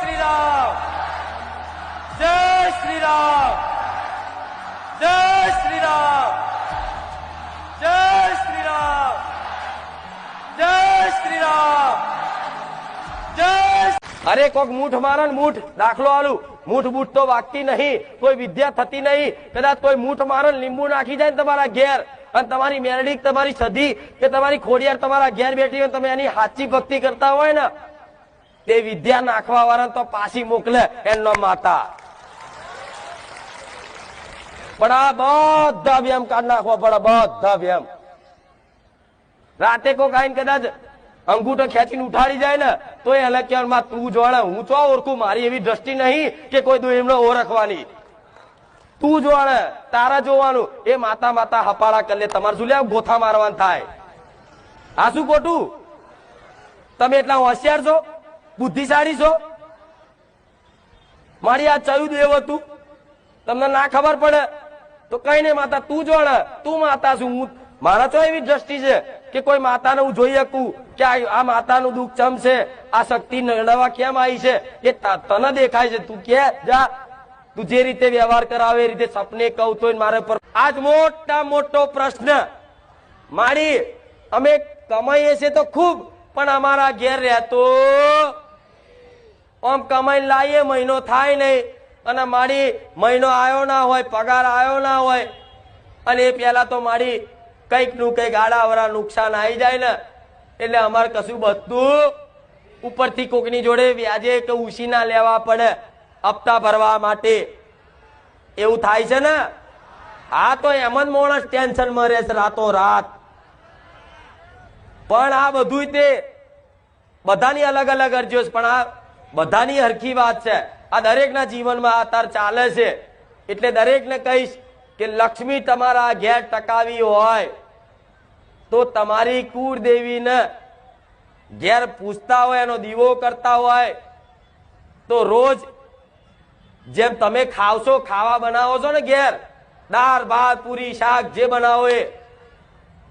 શ્રી રામ જય શ્રી રામ જય શ્રી રામ જય શ્રી રામ જય શ્રી રામ જય અરે કોક મૂઠ મારે મૂઠ. દાખલો આલું. મૂઠ બૂઠ તો વાગતી નહીં. કોઈ વિદ્યા થતી નહીં. કદાચ કોઈ મૂઠ મારે લીંબુ નાખી જાય તમારા ઘેર. અને તમારી મેરડી તમારી સધી કે તમારી ખોડિયાર તમારા ઘેર બેઠી હોય તમે એની સાચી ભક્તિ કરતા હોય ને. તે વિદ્યા નાખવા વાળા તો પાછી મોકલે એમનો માતા પણ આ બધા વ્યાયામ કાઢ નાખવા પડે બધા વ્યાયામ. રાતે કોક આઈને કદાચ અંગૂઠો ખેંચીને ઉઠાડી જાય ને, તો એ હલે તું જોડે હું ચો ઓળખું? મારી એવી દ્રષ્ટિ નહીં કે કોઈ દુ એમને ઓળખવાની. તું જોડે તારા જોવાનું. એ માતા માતા, હપાળા કરી લે, તમારે શું લે ગોથા મારવાનું થાય. આ શું ખોટું? તમે એટલા હોશિયાર છો? બુદ્ધિશાળી છો? મારી આ ચયું દેવ હતું. તમને ના ખબર પડે. તો કઈ નહીં માતા, તું જોડે તું માતા છું, હું. મારા તો એવી દ્રષ્ટિ છે કે કોઈ માતાને હું જોઈ શકું કે આ માતાનું દુઃખ ચમ છે? આ શક્તિ નડવા કેમ આવી છે? એ તને દેખાય છે. તું કે, જા. તું જે રીતે વ્યવહાર કરાવે, એ રીતે સપને કહું તો મારા પર આજ મોટા મોટો પ્રશ્ન. મારી, અમે કમાઈએ છીએ તો ખૂબ, પણ અમારા ઘેર રહેતો આમ કમાઈને લાવીએ મહિનો થાય નહીં. અને મારી મહિનો આવ્યો ના હોય, પગાર આવ્યો ના હોય. અને એ પહેલાં તો મારી કંઈકનું કંઈક આડાવરા નુકસાન આવી જાય ને, એટલે અમારે કશું બધું ઉપરથી કોકની જોડે વ્યાજે કે ઉસીના લેવા પડે, હપ્તા ભરવા માટે. એવું થાય છે ને? આ તો એમ જ માણસ ટેન્શનમાં રહે છે રાતો રાત પણ આ બધું તે બધાની અલગ અલગ અરજીઓ પણ આ બધાની હરખી વાત છે. આ દરેકના જીવનમાં આ તાર ચાલે છે. એટલે દરેકને કહીશ કે લક્ષ્મી તમારા ઘેર ટકાવી હોય તો તમારી કુળદેવીને ઘેર પૂછતા હોય, એનો દીવો કરતા હોય, તો રોજ જેમ તમે ખાવશો, ખાવા બનાવો છો ને ઘેર, દાળ, ભાત, પૂરી, શાક, જે બનાવો એ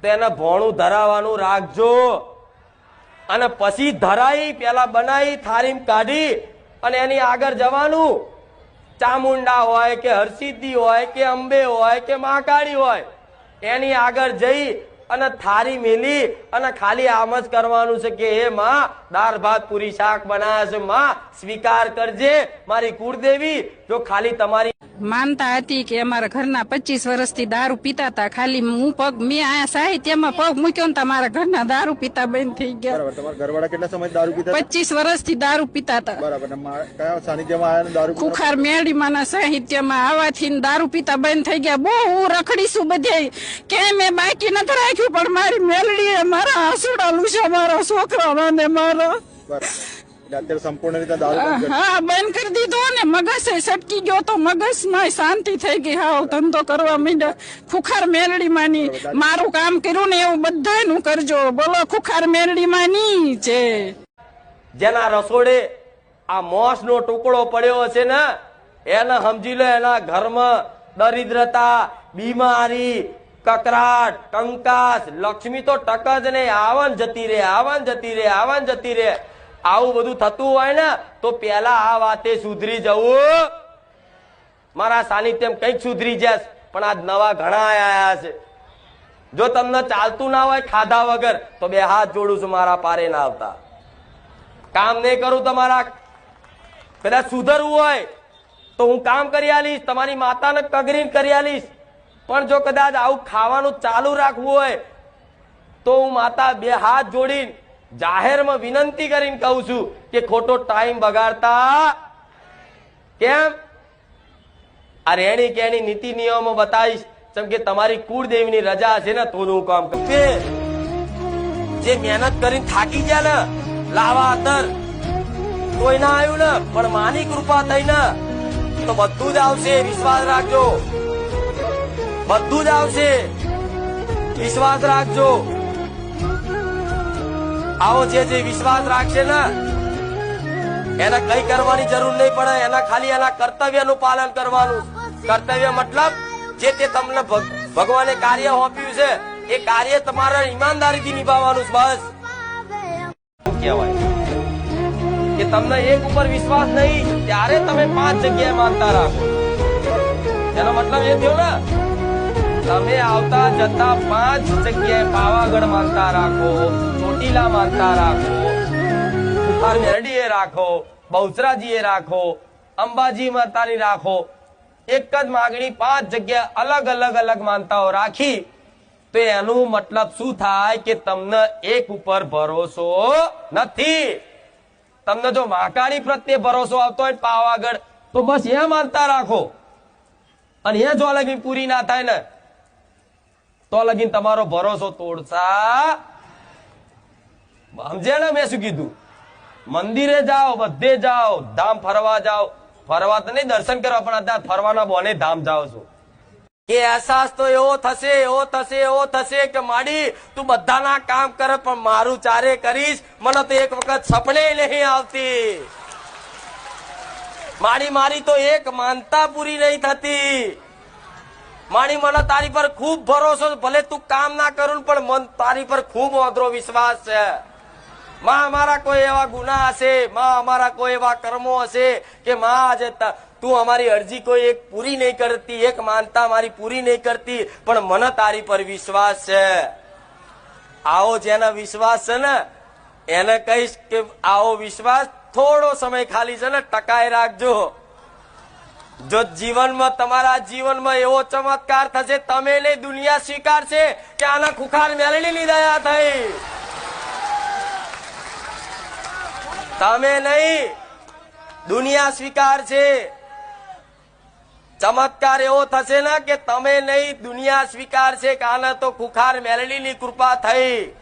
તેને ભોણું ધરાવવાનું રાખજો. અને પછી ધરાઈ, પેલા બનાવી થાળીમ કાઢી અને એની આગળ જવાનું. ચામુંડા હોય કે હરસિદ્ધિ હોય કે અંબે હોય કે મહાકાળી હોય, એની આગળ જઈ અને થાળી મેલી અને ખાલી આમ જ કરવાનું છે કે, હે માં, દાળ ભાત પૂરી શાક બનાવ્યા છે માં, સ્વીકાર કરજે, મારી કુળદેવી, જો ખાલી તમારી માનતા હતી કે અમારા ઘરના પચીસ વર્ષથી દારૂ પીતા હતા. ખાલી હું પગ મેં અહીંયા સાહિત્યમાં પગ મૂક્યો ને મારા ઘરના દારૂ પીતા બંધ થઈ ગયા. ઘરવાળા કેટલા સમય દારૂ પીતા પચીસ વર્ષથી દારૂ પીતા હતા. બરાબર? ખુખાર મેળીમાંના સાહિત્યમાં આવવાથી દારૂ પીતા બંધ થઈ ગયા. બહુ હું રખડીશું બધે. કે મેં બાકી નથી રાખ્યું પણ મારી મેલડીએ મારા આંસુડા લુસા મારા છોકરા ને મારા. અત્યારે સંપૂર્ણ રીતે દારૂ હા બંધ કરી દીધો ને મગજ સટકી ગયો તો મગજમાં શાંતિ થઈ ગઈ. હાવ ધંધો કરવા માંડ્યા. ખુખાર માની મારું કામ કર્યું ને એવું બધાનું કરજો. બોલો ખુખાર માની છે. જેના રસોડે આ મોસ નો ટુકડો પડ્યો છે ને એને સમજી લો એના ઘરમાં દરિદ્રતા બીમારી કકરાટ કંકાસ લક્ષ્મી તો ટક જ નહીં. આવન જતી રે આવન જતી રે આવન જતી રે. આવું બધું થતું હોય ને, તો પેલા આ વાતે સુધરી જવું. મારા સાનિધ્યમ કંઈક સુધરી જશ, પણ આજ નવા ઘણા આયા છે. જો તમને ચાલતું ના હોય ખાધા વગર, તો બે હાથ જોડું છું મારા પારે ના આવતા. કામ નહીં કરું તમારા. કદાચ સુધરવું હોય, તો હું કામ કરી આલીશ, તમારી માતાને કગરીન કરી આલીશ. પણ જો કદાચ આવું ખાવાનું ચાલુ રાખવું હોય, તો હું માતા બે હાથ જોડીને જાહેરમાં વિનંતી કરીને કહું છું કે ખોટો ટાઈમ બગાડતા કેમ? આ રેણી કેણી નીતિ નિયમો બતાવીશ. જેમ કે તમારી કુળદેવીની રજા છે ને, તો કામ કરું. જે મહેનત કરીને થાકી ગયા ને, લાવા અતર કોઈ ના આવ્યું ને, પણ માની કૃપા થઈ ને તો બધું જ આવશે, વિશ્વાસ રાખજો. બધું જ આવશે. વિશ્વાસ રાખજો. આવો જે જે વિશ્વાસ રાખશે ને, એને કઈ કરવાની જરૂર નહીં પડે. એના ખાલી એના કર્તવ્યનું પાલન કરવાનું. કર્તવ્ય મતલબ જે તે તમને ભગવાને કાર્ય સોંપ્યું છે, એ કાર્ય તમારે ઈમાનદારીથી નિભાવવાનું બસ. કહેવાય? કે તમને એક ઉપર વિશ્વાસ નહીં, ત્યારે તમે પાંચ જગ્યાએ માનતા રાખો. એનો મતલબ એ થયો ને, તમે આવતા જતા પાંચ જગ્યાએ પાવાગઢ માનતા રાખો. ચોટીલા માનતા રાખો. મેરડીએ રાખો, બહુચરાજીએ રાખો, અંબાજી માતાની રાખો. એક જ માગણી પાંચ જગ્યા અલગ અલગ અલગ માનતાઓ રાખી. તો એનું મતલબ શું થાય કે તમને એક ઉપર ભરોસો નથી. તમને જો માકાણી પ્રત્યે ભરોસો આવતો હોય પાવાગઢ, તો બસ એ માનતા રાખો. અને એ જો લગીન પૂરી ના થાય ને, તો લગીન તમારો ભરોસો તોડતા સમજ્યા ને મેં શું કીધું? મંદિરે જાઓ, બધે જાઓ, ધામ ફરવા જાઓ. ફરવા તો નહીં, દર્શન કરવા, પણ અત્યારે ફરવાના બોને ધામ જાઓ છો. કે અહેસાસ તો એવો થશે એવો થશે એવો થશે કે માડી, તું બધાના કામ કરે, પણ મારું ચારે કરીશ. મને તો એક વખત સપને નહીં આવતી. માડી, મારી તો એક માનતા પૂરી નહીં થતી. માણી મને તારી પર ખૂબ ભરોસો ભલે તું કામ ના કરું પણ મન તારી પર ખૂબ અધરો વિશ્વાસ છે. માં અમારા કોઈ એવા ગુના હશે? માં અમારા કોઈ એવા કર્મો હશે કે માં આજે તું અમારી અરજી કોઈ એક પૂરી નહીં કરતી, એક માનતા મારી પૂરી નહીં કરતી, પણ મને તારી પર વિશ્વાસ છે. આવો જેના વિશ્વાસ છે ને, એને કહીશ કે આવો વિશ્વાસ થોડો સમય ખાલી છે ને, ટકાઈ રાખજો. જો જીવનમાં, તમારા જીવનમાં એવો ચમત્કાર થશે, તમે નહીં, દુનિયા સ્વીકારશે કે આના ખુખાર મેળવી લીધા થઈ તમે નહીં. દુનિયા સ્વીકાર છે. ચમત્કાર એવો થશે ને કે તમે નહીં, દુનિયા સ્વીકાર છે કે તો ખુખાર મેળણીની કૃપા થઈ.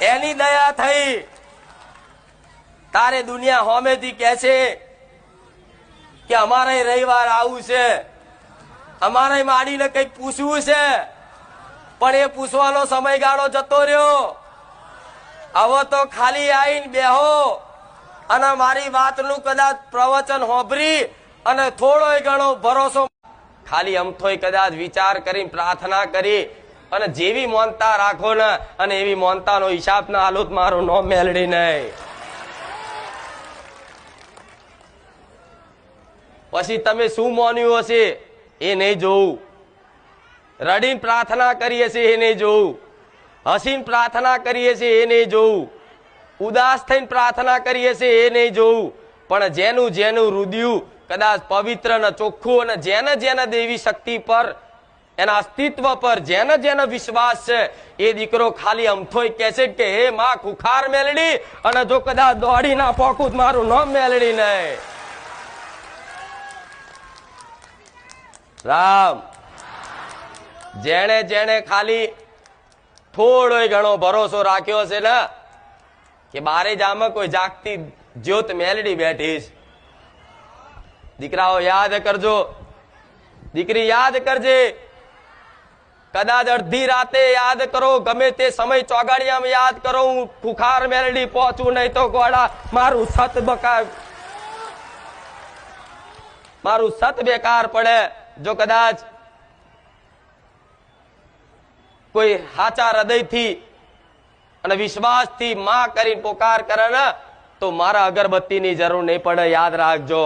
એની દયા થઈ. તારે દુનિયા હોમેથી કે છે કે અમારે રવિવાર આવું છે. અમારે માડીને કંઈક પૂછવું છે. પણ એ પૂછવાનો સમયગાળો જતો રહ્યો. હવે તો ખાલી આવીને બેહો. અને મારી વાતનું કદાચ પ્રવચન હોભરી અને થોડો ઘણો ભરોસો ખાલી અમથોય કદાચ વિચાર કરી પ્રાર્થના કરી અને જેવી મોનતા રાખો ને અને એવી મોનતાનો હિસાબ ના આલુત મારો નો મેલડી નહીં. પછી તમે શું મોન્યું હશે? એ નહીં જોવું રડીને પ્રાર્થના કરીએ છીએ, એ નહીં જોવું હસીને પ્રાર્થના કરીએ છીએ એ નહીં જોવું. ઉદાસ થઈને પ્રાર્થના કરીએ છીએ એ નહીં જોવું. પણ જેનું જેનું રુદિયું કદાચ પવિત્ર ને ચોખ્ખું અને જેને જેને દેવી શક્તિ પર, એના અસ્તિત્વ પર જેને જેને વિશ્વાસ છે, એ દીકરો ખાલી અમથોય કે છે કે, હે માં ખુખાર મેલડી, અને જો કદાચ દોડી ના પોકું મારું નામ મેલડી નહીં રામ. જેણે જેણે ખાલી થોડો ઘણો ભરોસો રાખ્યો છે ને, કે બારે જામાં કોઈ જાગતી જ્યોત મેલડી બેઠી છે. દીકરાઓ યાદ કરજો. દીકરી યાદ કરજે. કદાચ અડધી રાતે યાદ કરો, ગમે તે સમય ચોગાડિયામાં યાદ કરો, હું ખુખાર મેલડી પહોંચું નહીં તો ગોળા, મારું સત બકા, મારું સત બેકાર પડે. જો કદાચ કોઈ સાચા હૃદયથી અને વિશ્વાસથી માં કરીને પોકાર કરે ને, તો મારા અગરબત્તીની જરૂર નહીં પડે. યાદ રાખજો.